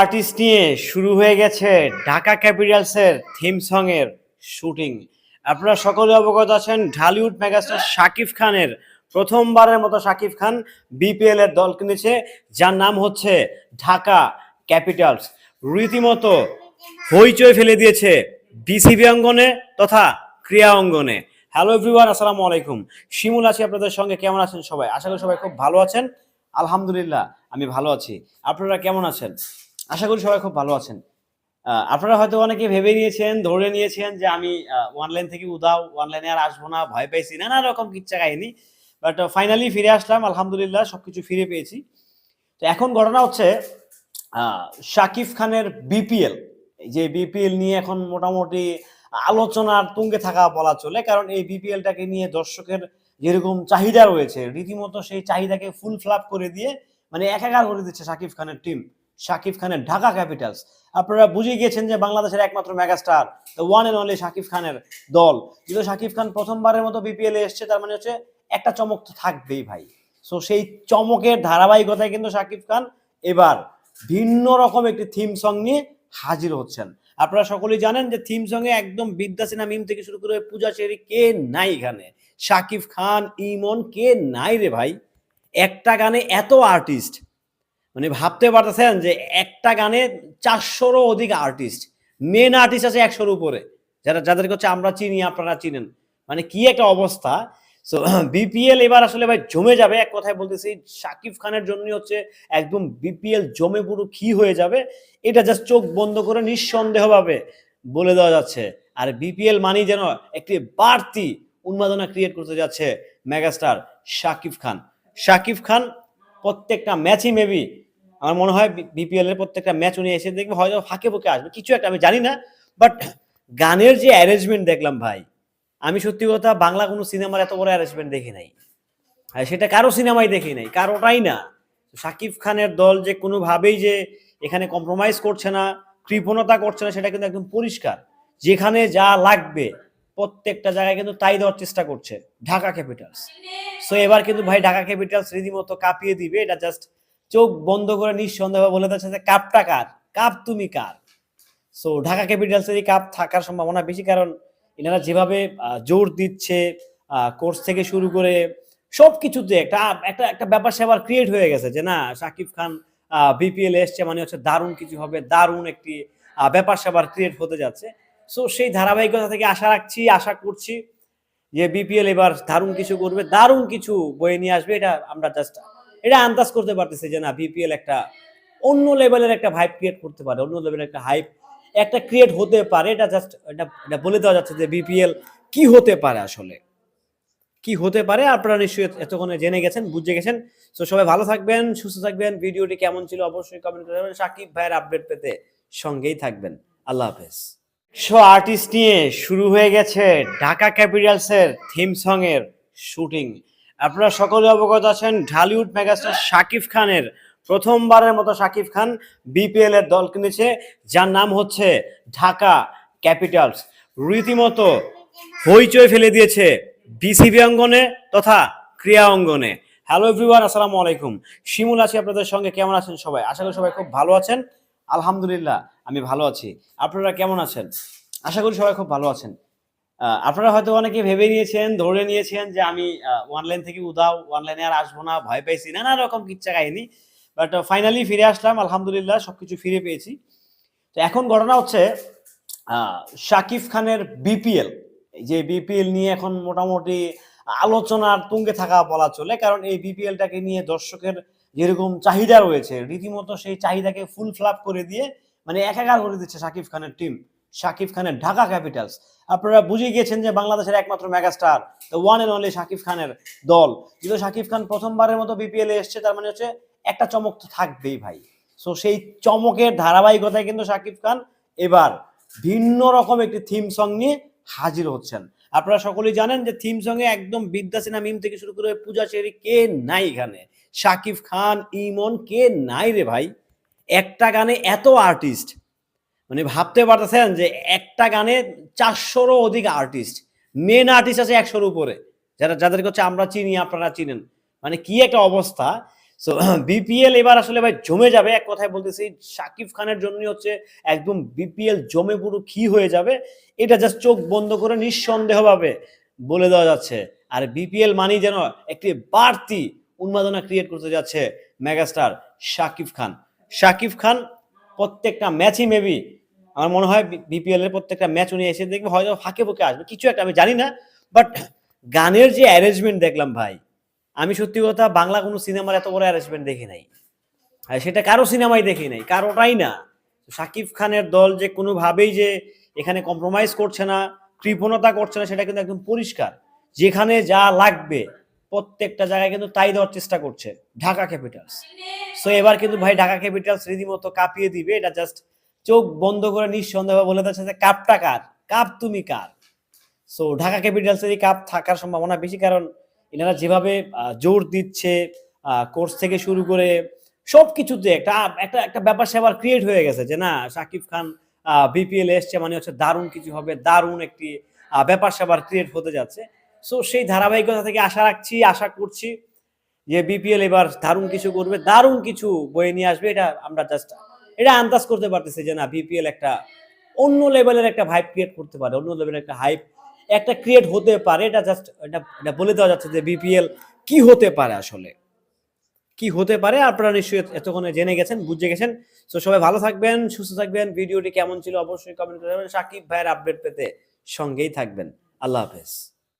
Artist নিয়ে শুরু হয়ে গেছে ঢাকা ক্যাপিটালসের থিম সং এর শুটিং আপনারা সকলে অবগত আছেন ঢালিউড মেগাস্টার শাকিব খানের প্রথমবারের মতো শাকিব খান বিপিএল এর দল কিনেছে, যার নাম হচ্ছে ঢাকা ক্যাপিটালস। রীতিমতো হইচই ফেলে দিয়েছে বিসিবি অঙ্গনে তথা ক্রীড়া অঙ্গনে। হ্যালো এভরিওয়ান আসসালামু আলাইকুম। শিমুল আছি আপনাদের সঙ্গে। কেমন আছেন সবাই? আশা করি সবাই খুব ভালো আছেন। আলহামদুলিল্লাহ, আমি ভালো আছি। আপনারা কেমন আছেন? আশা করি সবাই খুব ভালো আছেন। আপনারা হয়তো অনেকে ভেবে নিয়েছেন, ধরে নিয়েছেন যে আমি অনলাইন থেকে উদাও অনলাইনে আর আসব না, ভয় পাইছি, নানা রকম কিচ্ছা কাহিনী। বাট ফাইনালি ফিরে আসলাম, আলহামদুলিল্লাহ, সবকিছু ফিরে পেয়েছি। তো এখন ঘটনা হচ্ছে শাকিব খানের বিপিএল যে বিপিএল নিয়ে এখন মোটামুটি আলোচনার তুঙ্গে থাকা বলা চলে, কারণ এই বিপিএলটাকে নিয়ে দর্শকের যেরকম চাহিদা রয়েছে, রীতিমতো সেই চাহিদাকে ফুল ফ্লাপ করে দিয়ে মানে একাকার করে দিচ্ছে শাকিব খানের টিম শাকিব খানের ঢাকা ক্যাপিটালস। আপনারা বুঝে গিয়েছেন যে বাংলাদেশের একমাত্র megastar the one and only Shakib খানের দল। যেহেতু শাকিব খান প্রথমবারের মতো বিপিএল এসছে, তার মানে হচ্ছে একটা চমক তো থাকবেই ভাই। সো সেই চমকের ধারাবাহিকতায় কিন্তু শাকিব খান এবার ভিন্ন রকম একটি থিম সং নিয়ে হাজির হচ্ছেন। আপনারা সকলেই জানেন যে থিম সঙ্গে একদম বিদ্যা সিনহা মিম থেকে শুরু করে পূজা চেরি কে নাই এখানে? শাকিব খান, ইমন, কে নাই রে ভাই? একটা গানে এত আর্টিস্ট মানে ভাবতে পারতেছেন যে একটা গানে চারশোরও অধিক আর্টিস্ট মেন আর্টিস্ট আছে একশোর উপরে। যারা, যাদেরকে হচ্ছে আমরা চিনি, আপনারা চিনেন। মানে কি একটা অবস্থা। সো বিপিএল এবার আসলে ভাই জমে যাবে। এক কথায় বলতেছি, শাকিব খানের জন্য হচ্ছে একদম বিপিএল জমে পুরো কি হয়ে যাবে। এটা জাস্ট চোখ বন্ধ করে নিঃসন্দেহভাবে বলে দেওয়া যাচ্ছে। আর বিপিএল মানি যেন একটি বাড়তি উন্মাদনা ক্রিয়েট করতে যাচ্ছে মেগাস্টার শাকিব খান। শাকিব খান প্রত্যেকটা ম্যাচই মেবি আমার মনে হয় বিপিএল এর প্রত্যেকটা ম্যাচ উনি এসে দেখবে, হয়তো ফাঁকে ফুকে আসবে। কিছু একটা, আমি জানি না বাট গানের যে অ্যারেঞ্জমেন্ট দেখলাম ভাই, আমি সত্যি কথা বাংলা কোনো সিনেমার এত বড় অ্যারেঞ্জমেন্ট দেখি নাই। সেটা কারও সিনেমাই দেখি নাই, কারোটাই না। শাকিব খানের দল যে কোনোভাবেই যে এখানে কম্প্রোমাইজ করছে না, কৃপণতা করছে না, সেটা কিন্তু একদম পরিষ্কার। যেখানে যা লাগবে, প্রত্যেকটা জায়গায় কিন্তু তাই দেওয়ার চেষ্টা করছে, ঢাকা ক্যাপিটালস সো এবার কিন্তু ভাই ঢাকা ক্যাপিটালস রীতিমতো কাঁপিয়ে দিবে, এটা জাস্ট চোখ বন্ধ করে নিঃসন্দেহ বলে দিচ্ছে যে, কাপটা কার? কাপ তুমি কার? সো ঢাকা ক্যাপিটালসের এই কাপ থাকার সম্ভাবনা বেশি কারণ এনারা যেভাবে জোর দিচ্ছে কোর্স থেকে শুরু করে সব কিছুতে একটা একটা একটা ব্যাপার সেবার ক্রিয়েট হয়ে গেছে যে, না শাকিব খান বিপিএল এসছে মানে হচ্ছে দারুণ কিছু হবে, দারুণ একটি ব্যাপার সেবার ক্রিয়েট হতে যাচ্ছে। সো সেই ধারাবাহিকতা থেকে আশা রাখছি, আশা করছি যে বিপিএল এবার দারুণ কিছু করবে, দারুণ কিছু বয়ে নিয়ে আসবে, এটা আমরা জাস্ট এটা আন্দাজ করতে পারতেছে যে না বিপিএল একটা অন্য লেভেলের একটা ভাইব ক্রিয়েট করতে পারে, অন্য লেভেলের একটা হাইপ একটা ক্রিয়েট হতে পারে। এটা জাস্ট এটা এটা বলে দেওয়া যাচ্ছে যে বিপিএল কি হতে পারে আসলে? কি হতে পারে? আপনারা নিশ্চয়ই এতক্ষণে জেনে গেছেন, বুঝে গেছেন। তো সবাই ভালো থাকবেন, সুস্থ থাকবেন। ভিডিওটি কেমন ছিল অবশ্যই কমেন্ট করে সাকিব ভাইয়ের আপডেট পেতে সঙ্গেই থাকবেন। আল্লাহ হাফেজ। শো আর্টিস্ট নিয়ে শুরু হয়ে গেছে ঢাকা ক্যাপিটালসের থিম সং এর শুটিং আপনারা সকলে অবগত আছেন, ঢালিউড মেগাস্টার শাকিব খানের প্রথমবারের মতো শাকিব খান বিপিএল এর দল কিনেছে, যার নাম হচ্ছে ঢাকা ক্যাপিটালস। রীতিমতো হইচই ফেলে দিয়েছে বিসিবি অঙ্গনে তথা ক্রীড়া অঙ্গনে। হ্যালো এভরিওয়ান আসসালামু আলাইকুম। শিমুল আছি আপনাদের সঙ্গে, কেমন আছেন সবাই? আশা করি সবাই খুব ভালো আছেন। আলহামদুলিল্লাহ, আমি ভালো আছি। আপনারা কেমন আছেন? আশা করি সবাই খুব ভালো আছেন। আপনারা হয়তো অনেকে ভেবে নিয়েছেন, ধরে নিয়েছেন যে আমি অনলাইন থেকে উদাও অনলাইনে আর আসব না, ভয় পাইছি, নানা রকম কিচ্ছা কাহিনী। বাট ফাইনালি ফিরে আসলাম, আলহামদুলিল্লাহ, সবকিছু ফিরে পেয়েছি। তো এখন ঘটনা হচ্ছে শাকিব খানের বিপিএল যে বিপিএল নিয়ে এখন মোটামুটি আলোচনার তুঙ্গে থাকা বলা চলে, কারণ এই বিপিএলটাকে নিয়ে দর্শকের যেরকম চাহিদা রয়েছে, রীতিমতো সেই চাহিদাকে ফুল ফ্লাপ করে দিয়ে মানে একাকার করে দিচ্ছে শাকিব খানের টিম শাকিব খানের ঢাকা ক্যাপিটালস। আপনারা বুঝে গিয়েছেন যে বাংলাদেশের একমাত্র megastar the one and only Shakib খানের দল। যেহেতু শাকিব খান প্রথমবারের মতো বিপিএল এ এসছে, তার মানে হচ্ছে একটা চমক তো থাকবেই ভাই। সো সেই চমকের ধারাবাহিকতায় কিন্তু শাকিব খান এবার ভিন্ন রকম একটি থিম সং নিয়ে হাজির হচ্ছেন। আপনারা সকলেই জানেন যে থিম সঙ্গে একদম বিদ্যা সিনহা মিম থেকে শুরু করে পূজা চেরি কে নাই এখানে? শাকিব খান, ইমন, কে নাই রে ভাই? একটা গানে এত আর্টিস্ট মানে ভাবতে পারতেছেন যে একটা গানে চারশোরও অধিক আর্টিস্ট মেন আর্টিস্ট আছে একশোর উপরে। যারা যাদেরকে হচ্ছে আমরা চিনি, আপনারা চিনেন। মানে কি একটা অবস্থা। সো বিপিএল এবার আসলে ভাই জমে যাবে। এক কথায় বলতেছি, শাকিব খানের জন্য হচ্ছে একদম বিপিএল জমে পুরো কি হয়ে যাবে, এটা জাস্ট চোখ বন্ধ করে নিঃসন্দেহভাবে বলে দেওয়া যাচ্ছে। আর বিপিএল মানি যেন একটি বাড়তি উন্মাদনা ক্রিয়েট করতে যাচ্ছে মেগাস্টার শাকিব খান। শাকিব খান প্রত্যেকটা ম্যাচই মেবি আমার মনে হয় বিপিএল এর প্রত্যেকটা ম্যাচ উনি এসে দেখবে, হয়তো ফাঁকে ফুঁকে আসবে। কিছু একটা, আমি জানি না বাট গানের যে অ্যারেঞ্জমেন্ট দেখলাম ভাই, আমি সত্যি কথা বাংলা কোনো সিনেমার এত বড় অ্যারেঞ্জমেন্ট দেখি নাই। সেটা কারও সিনেমাই দেখি নাই, কারোটাই না। শাকিব খানের দল যে কোনোভাবেই যে এখানে কম্প্রোমাইজ করছে না, কৃপণতা করছে না, সেটা কিন্তু একদম পরিষ্কার। যেখানে যা লাগবে, প্রত্যেকটা জায়গায় কিন্তু তাই দেওয়ার চেষ্টা করছে, ঢাকা ক্যাপিটালস সো এবার কিন্তু ভাই ঢাকা ক্যাপিটালস রীতিমতো কাঁপিয়ে দিবে, এটা জাস্ট চোখ বন্ধ করে নিঃসন্দেহ বলে দিচ্ছে যে, কাপটা কার? কাপ তুমি কার? সো ঢাকা ক্যাপিটালসের এই কাপ থাকার সম্ভাবনা বেশি কারণ এনারা যেভাবে জোর দিচ্ছে কোর্স থেকে শুরু করে সব কিছুতে একটা একটা একটা ব্যাপার সেবার ক্রিয়েট হয়ে গেছে যে, না শাকিব খান বিপিএল এসছে মানে হচ্ছে দারুণ কিছু হবে, দারুণ একটি ব্যাপার সেবার ক্রিয়েট হতে যাচ্ছে। সো সেই ধারাবাহিকতা থেকে আশা রাখছি, আশা করছি যে বিপিএল এবার দারুণ কিছু করবে, দারুণ কিছু বয়ে নিয়ে আসবে, এটা আমরা জাস্ট এটা আন্দাজ করতে পারতেছে যে না বিপিএল একটা অন্য লেভেলের একটা ভাইব ক্রিয়েট করতে পারে, অন্য লেভেলের একটা হাইপ একটা ক্রিয়েট হতে পারে। এটা জাস্ট এটা এটা বলে দেওয়া যাচ্ছে যে বিপিএল কি হতে পারে আসলে? কি হতে পারে? আপনারা নিশ্চয়ই এতক্ষণে জেনে গেছেন, বুঝে গেছেন। তো সবাই ভালো থাকবেন, সুস্থ থাকবেন। ভিডিওটি কেমন ছিল অবশ্যই কমেন্ট করে সাকিব ভাইয়ের আপডেট পেতে সঙ্গেই থাকবেন। আল্লাহ হাফেজ।